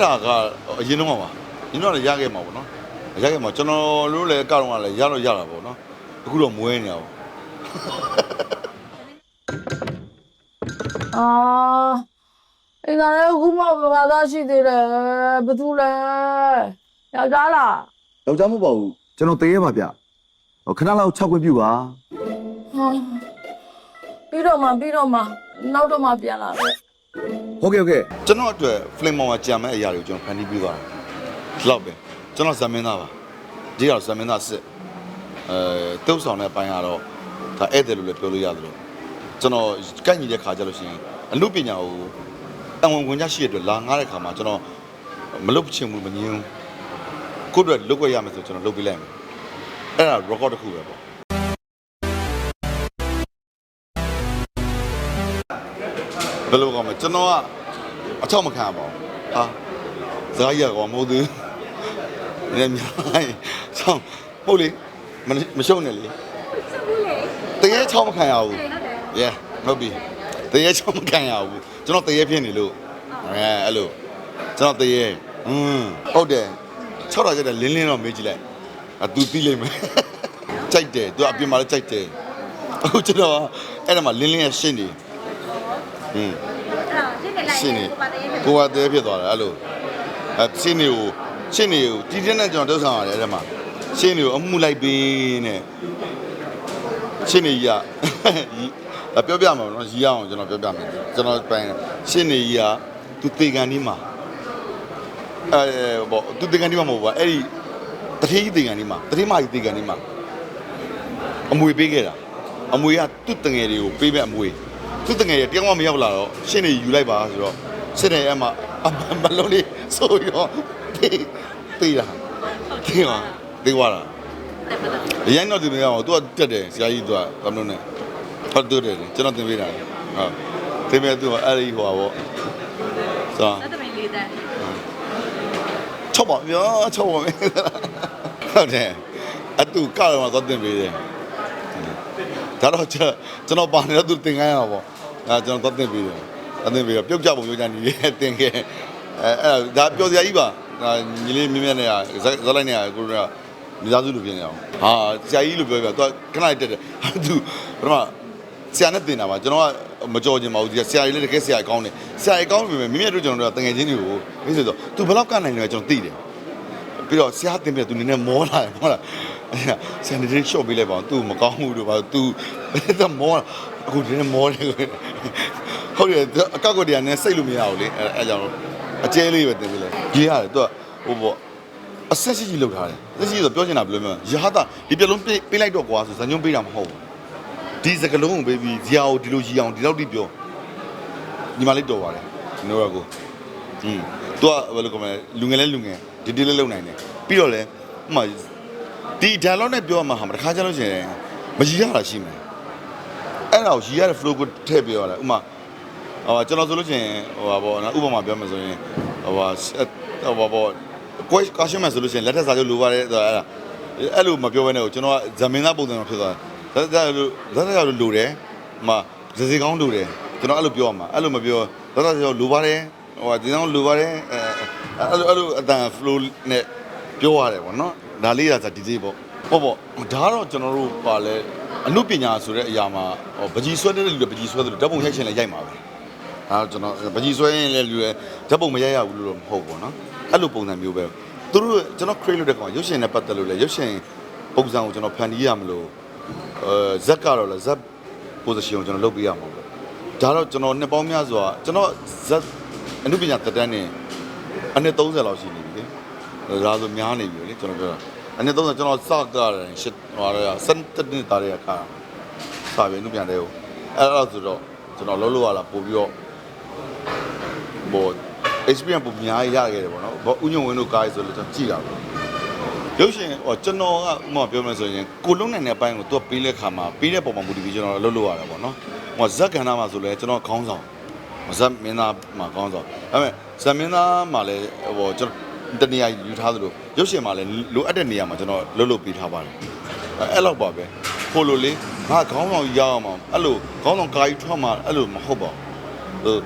အဲ့ဒါကအရင်တော့ပါအရင်တော့လည်းရခဲ့မှာပေါ့နော်ရခဲ့မှာကျွန်တော်တို့လည်းကောက်တော့လည်းရတော့ရတာပေါ့နော်အခုတော့မွေးနေအောင်အာအင်္ဂါလည်းအခုမှဘာသာရှိသေးတယ်ဘယ်သူလဲယောက်ျားလားယောက်ျားမဟုတ်ပါဘူးကျွန်တော်တရေပါဗျဟိုခဏလောက်6ခွင့်ပြုပါဟာပြီးတော့မှပြီးတော့မှနောက်တော့မှပြန်လာတယ် ဟုတ်ကဲ့ဟုတ်ကဲ့ကျွန်တော်အတွက် flame ပေါ်မှာကြံမဲ့အရာတွေကိုကျွန်တော်ဖန်တီးပြီးသွားတယ်ဒီလောက်ပဲကျွန်တော်ဇမင်းသားပါဒီကတော့ဇမင်းသားစစ်အဲတုပ်ဆောင်တဲ့အပိုင်းကတော့ဒါဧည့်သည်လို့လည်းပြောလို့ရတယ်လို့ကျွန်တော်ကန့်ညီတဲ့ခါကြလို့ရှိရင်အမှုပညာကိုအဝင်ဝင်ကြရှိရတဲ့အတွက်လာငားတဲ့ခါမှာကျွန်တော်မလုပ်ချင်ဘူးမငြင်းဘူးကိုယ့်အတွက်လုပ်ခွင့်ရမယ်ဆိုကျွန်တော်လုပ်ပေးလိုက်မယ်အဲ့ဒါ record တစ်ခုပဲပေါ့ ဘယ်လိုကောင်းမလဲကျွန်တော်ကအချောက်မခံပါဘူးဟာဇာတ်ရကောမဟုတ်သေးဘူးလည်းများဆောင်းဟုတ်လေမမရှုံနဲ့လေတရေချောက်မခံရဘူး yeah ဟုတ်ပြီတရေချောက်မခံရဘူးကျွန်တော်တရေဖြစ်နေလို့အဲအဲ့လိုကျွန်တော်တရေอืมဟုတ်တယ်ချောက်တာကြတဲ့လင်းလင်းတော့မေးကြည့်လိုက်အတူသိလိမ့်မယ်ကြိုက်တယ်သူကအပြင်မှာလည်းကြိုက်တယ်အခုကျွန်တော်အဲ့ဒါမှလင်းလင်းရဲ့ရှင်းနေ อืมရှင်းနေကိုကတဲဖြစ်သွားတယ်အဲ့လိုအဲရှင်းနေကိုရှင်းနေကိုတီးတင်းနဲ့ကျွန်တော်တုတ်ဆောင်ရတယ်အဲ့ဒါမှာရှင်းနေကိုအမှုလိုက်ပေးနဲ့ရှင်းနေကြီးကဒါပြောပြမှာပေါ့နော်ရီးအောင်ကျွန်တော်ပြောပြမယ်ကျွန်တော်ပိုင်ရှင်းနေကြီးကသူတေကန်ဒီမှာအဲဘောသူတေကန်ဒီမှာမဟုတ်ပါအဲ့ဒီတတိကြီးတေကန်ဒီမှာတတိမကြီးတေကန်ဒီမှာအမွေပေးခဲ့တာအမွေကသူ့တငယ်တွေကိုပေးမဲ့အမွေ သူတငယ်ရတရားမှမရောက်လာတော့ရှင်းနေယူလိုက်ပါဆိုတော့ရှင်းနေအမအမလုံးလေးဆိုရောတေးတေးတာတေးပါတေးသွားတာအရင်တော့ဒီမရအောင်သူကတက်တယ်ဆရာကြီးသူကကမလို့နဲ့ဟုတ်တယ်တယ်ကျွန်တော်သင်ပေးတာဟုတ်သင်ပေးသူကအဲ့ဒီဟိုပါဗောဆိုတော့အဲ့ဒါမင်းလေးတန်းချောက်ပါဗျာချောက်ပါမယ်ဟုတ်တယ်အတူကောက်ရမှာသွားသင်ပေးတယ် ဒါတော့ကျွန်ကျွန်တော်ပါနေတော့သူသင်ခိုင်းရပါဗောအဲကျွန်တော်သွားသင်ပေးတယ်အသင်ပေးတော့ပြုတ်ကြပုံပြုတ်ကြနေတယ်သင်ခဲ့အဲအဲ့ဒါပြောစရာကြီးပါဒါညီလေးမြင်းမြတ်နဲ့ဇက်ဇက်လိုက်နဲ့ကိုရမိသားစုလိုဖြစ်နေအောင်ဟာဆရာကြီးလိုပြောပြသူခဏတက်တယ်ဟာသူပထမဆရာနဲ့တင်တာပါကျွန်တော်ကမကြော်ချင်ပါဘူးဒီဆရာကြီးလည်းတကယ်ဆရာကြီးကောင်းတယ်ဆရာကြီးကောင်းပြီမြင်းမြတ်တို့ကျွန်တော်တို့ကတငယ်ချင်းတွေကိုမိဆိုတော့ तू ဘယ်လောက်ကနိုင်လဲကျွန်တော်သိတယ် ပြီးတော့ဆရာတင်ပြသူနည်းနည်းမောလာတယ်ဟုတ်လားဆရာနေနေရှော့ပေးလိုက်ပါအောင်သူမကောင်းဘူးလို့ပါသူသူမောလာအခုနည်းနည်းမောတယ်ဟုတ်တယ်အကောက်ကွက်တရားနဲ့စိတ်လို့မရဘူးလေအဲအဲကြောင့်အကျဲလေးပဲတင်ပေးလိုက်ကြီးရတယ်သူကဟိုပေါ့အဆက်ရှိရှိလောက်ထားတယ်အဆက်ရှိဆိုပြောချင်တာဘယ်လိုမျိုးရဟတာဒီပြလုံးပေးပေးလိုက်တော့ကွာဆိုဇညုံပေးတာမဟုတ်ဘူးဒီစကလုံးကိုပေးပြီးဇီယာကိုဒီလိုရီအောင်ဒီလောက်တိပြောညီမလေးတော်ပါတယ်နိုးရကို อืม तू อ่ะဘယ်လိုကောမလဲလူငယ်လဲလူငယ် ဒီဒီလေးလုံနိုင်တယ်ပြီးတော့လဲဥမာဒီ dialogue နဲ့ပြောရမှာဟာမတစ်ခါကြလို့ရှိရင်မကြီးရတာရှိမယ်အဲ့ဒါကိုကြီးရတဲ့ flow ကိုထည့်ပြောရတယ်ဥမာဟိုကျွန်တော်ဆိုလို့ရှိရင်ဟိုပါဘောနော်ဥပမာပြောမယ်ဆိုရင်ဟိုပါဟိုပါဘောကိုယ်ကာရှင်းမယ်ဆိုလို့ရှိရင်လက်ထက်စာချုပ်လိုပါတယ်ဆိုတော့အဲ့ဒါအဲ့လိုမပြောဘဲနဲ့ကိုကျွန်တော်ကဇမင်းသားပုံစံမျိုးဖြစ်သွားတယ်လက်ထက်စာချုပ်လက်ထက်စာချုပ်လိုတယ်ဥမာဇစီကောင်းလိုတယ်ကျွန်တော်အဲ့လိုပြောရမှာအဲ့လိုမပြောလက်ထက်စာချုပ်လိုပါတယ် ဟိုကဒီတော့လိုပါတယ်အဲအဲ့လိုအဲ့လိုအတန် flow နဲ့ပြောရတယ်ပေါ့နော်ဒါလေးဒါဆိုဒီသေးပေါ့ပေါ့ပေါ့ဒါကတော့ကျွန်တော်တို့ပါလဲအမှုပညာဆိုတဲ့အရာမှာဟိုပကြီးဆွဲတဲ့လူတွေပကြီးဆွဲတယ်ဓာတ်ပုံရိုက်ချင်လဲရိုက်မှာပဲဒါတော့ကျွန်တော်ပကြီးဆွဲရင်လည်းလူတွေဓာတ်ပုံမရိုက်ရဘူးလို့တော့မဟုတ်ပေါ့နော်အဲ့လိုပုံစံမျိုးပဲသူတို့ကျွန်တော် create လုပ်တဲ့ကောင်ရုပ်ရှင်နဲ့ပတ်သက်လို့လဲရုပ်ရှင်ပုံစံကိုကျွန်တော်ဖန်တီးရမလို့အဲဇက်ကတော့လဲဇက် position ကိုကျွန်တော်လုပ်ပေးရမှာပေါ့ဒါတော့ကျွန်တော်နှစ်ပေါင်းများစွာကျွန်တော်ဇက် အနုပညာတက်တန်းနေအနှစ်30လောက်ရှိနေပြီလေဒါဆိုများနေပြီလေကျွန်တော်ပြောတာအနှစ်30ကျွန်တော်စကားတယ်ရှစ်ဟိုရစန်တက်နေတာရခါစာပြီအနုပညာတဲ့ကိုအဲ့ဒါဆိုတော့ကျွန်တော်လုံးလို့ရလာပို့ပြီးတော့ဟို experience ပုံများရခဲ့တယ်ပေါ့နော်ဘောဥညုံဝင်းတို့ကားဆိုလို့ကျွန်တော်ကြည့်တာပေါ့ရုပ်ရှင်ဟောကျွန်တော်ကဥပမာပြောမယ်ဆိုရင်ကိုလုံးနိုင်တဲ့အပိုင်းကိုသူကပေးတဲ့ခါမှာပေးတဲ့ပုံမှာမူတည်ပြီးကျွန်တော်လှုပ်လို့ရတာပေါ့နော်ဟိုဇက်ကဏ္ဍမှာဆိုလဲကျွန်တော်ခေါင်းဆောင် ဇက်မင်းသားမှာခေါင်းဆောင်ဒါပေမဲ့ဇက်မင်းသားမှာလည်းဟိုကျွန်တော်တနေရာယူထားသလိုရုပ်ရှင်မှာလည်းလိုအပ်တဲ့နေရာမှာကျွန်တော်လှုပ်လို့ပေးထားပါတယ်အဲ့လောက်ပါပဲခိုလိုလေးငါခေါင်းဆောင်ရအောင်အဲ့လိုခေါင်းဆောင်ကာကြီးထွက်မှာအဲ့လိုမဟုတ်ပါဘူး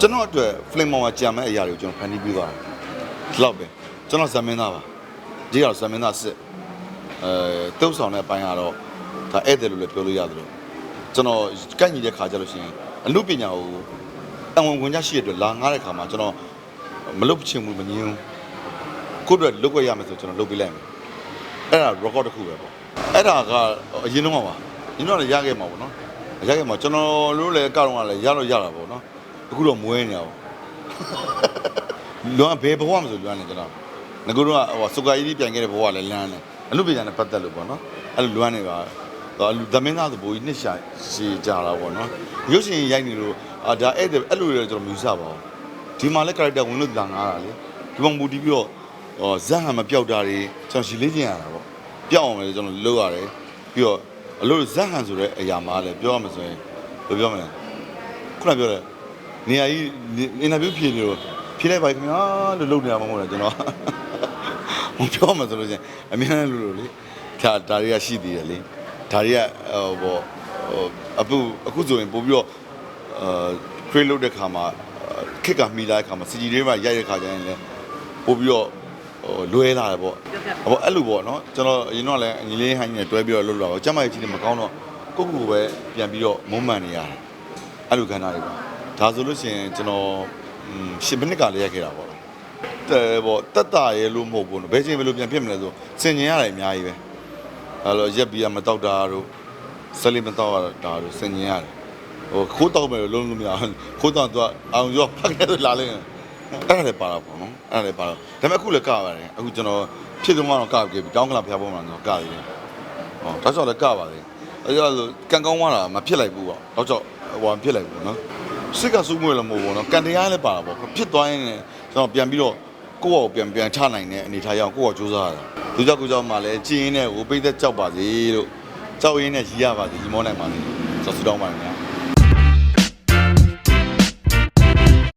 ကျွန်တော်အတွက် flame မှာကြာမဲ့အရာတွေကိုကျွန်တော်ဖန်တီးပြီးသွားတယ်ဒီလောက်ပဲကျွန်တော်ဇမင်းသားပါဒီကတော့ဇမင်းသားစစ်အဲတုပ်ဆောင်တဲ့အပိုင်းကတော့ဒါဧည့်သည်လို့လည်းပြောလို့ရတယ်လို့ကျွန်တော်ကန့်ညီတဲ့ခါကျလို့ရှိရင် အမှုပညာကိုအဝင်ဝင်ကြရှိရတဲ့အတွက်လာငားတဲ့ခါမှာကျွန်တော်မလုပ်ချင်ဘူးမငြင်းဘူးကိုယ့်အတွက်လုပ်ခွင့်ရမယ်ဆိုကျွန်တော်လုပ်ပေးလိုက်မယ်အဲ့ဒါ record တစ်ခုပဲပေါ့အဲ့ဒါကအရင်တော့ပါအရင်တော့လည်းရခဲ့မှာပေါ့နော်ရခဲ့မှာကျွန်တော်တို့လည်းကောက်တော့လည်းရတော့ရတာပေါ့နော်အခုတော့မွေးနေအောင်လွမ်းဘယ်ဘဝမှာဆိုလွမ်းနေကျွန်တော်ငကူတော့ဟိုစုကာကြီးပြန်ခဲ့တဲ့ဘဝလည်းလမ်းတယ်အမှုပညာနဲ့ပတ်သက်လို့ပေါ့နော်အဲ့လိုလွမ်းနေပါတော့လူ သမင်းသားဆိုဘိုးကြီးနှစ်ရှာရှည်ကြတာပေါ့နော်ရုပ်ရှင်ရိုက်နေလို့အာဒါအဲ့အဲ့လိုလေကျွန်တော်မြူဆပါဘူးဒီမှာလည်း character ဝင်လို့လာငားတာလေဒီမှာမူတည်ပြီးတော့ဟောဇက်ဟန်မပြောက်တာတွေကျွန်တော်ရှည်လေးကျင်ရတာပေါ့ပြောက်အောင်လည်းကျွန်တော်လုပ်ရတယ်ပြီးတော့အလို့ဇက်ဟန်ဆိုတဲ့အရာမှာလည်းပြောရမှာဆိုရင်ဘယ်ပြောမလဲခုနပြောတယ်နေရာကြီးအင်တာဗျူးဖြေနေတော့ဖြေလိုက်ပါခင်ဗျာလို့လုပ်နေတာမဟုတ်လားကျွန်တော်မပြောမှဆိုလို့ချင်းအများနဲ့လို့လို့လေဒါဒါတွေကရှိသေးတယ်လေ ဒါတွေကဟိုဘောဟိုအပူအခုဆိုရင်ပို့ပြီးတော့အာ create လုပ်တဲ့ခါမှာခက်ကမိလာတဲ့ခါမှာ CG လေးမှာရိုက်တဲ့ခါကျရင်လည်းပို့ပြီးတော့ဟိုလွဲလာတယ်ပေါ့ဟိုအဲ့လိုပေါ့နော်ကျွန်တော်အရင်တော့လည်းညီလေးဟိုင်းနဲ့တွဲပြီးတော့လုပ်လာတော့ကျမကြီးကြီးမကောင်းတော့ကိုယ့်ကိုယ်ပဲပြန်ပြီးတော့မုံမှန်နေရတယ်အဲ့လိုခန္ဓာတွေပါဒါဆိုလို့ရှိရင်ကျွန်တော်อืม10မိနစ်ကလေးရိုက်ခဲ့တာပေါ့တဲပေါ့တက်တာရဲလို့မဟုတ်ဘူးနော်ဘယ်ချိန်ဘယ်လိုပြန်ဖြစ်မလဲဆိုစင်ကျင်ရတယ်အများကြီးပဲ အဲ့တော့ရက်ပြီးကမတောက်တာတို့ဆက်လေးမတောက်ရတာတို့ဆင်ញင်ရတယ်ဟိုခိုးတောက်မယ်လုံးလုံးမရခိုးတောက်တော့အောင်ရောဖက်ခဲ့လာလိမ့်မယ်အဲ့ဒါလည်းပါတာပေါ့နော်အဲ့ဒါလည်းပါတော့ဒါပေမဲ့အခုလည်းကပါတယ်အခုကျွန်တော်ဖြစ်ဆုံးကတော့ကပြီတောင်းကလာဖျားပေါ်မှာတော့ကသေးတယ်ဟောဒါဆိုလည်းကပါသေးအဲ့ဒါဆိုကံကောင်းသွားတာမဖြစ်လိုက်ဘူးပေါ့တော့ကြော့ဟိုမဖြစ်လိုက်ဘူးနော်စိတ်ကစူးမွေးလည်းမဟုတ်ဘူးနော်ကံတရားလည်းပါတာပေါ့ဖြစ်သွားရင်လည်းကျွန်တော်ပြန်ပြီးတော့ကိုယ့်ဟောကိုပြန်ပြန်ချနိုင်တဲ့အနေထားရအောင်ကိုယ့်ဟောစူးစမ်းရတာ သူကြောက်ကိုကြောက်မှလည်းကျင်းရင်းနဲ့ဟိုပိတ်သက်ကြောက်ပါစေလို့ကြောက်ရင်းနဲ့ရီးရပါစေဒီမောနိုင်ပါလေကျွန်တော်ဆူတောင်းပါတယ်ခင်ဗျာ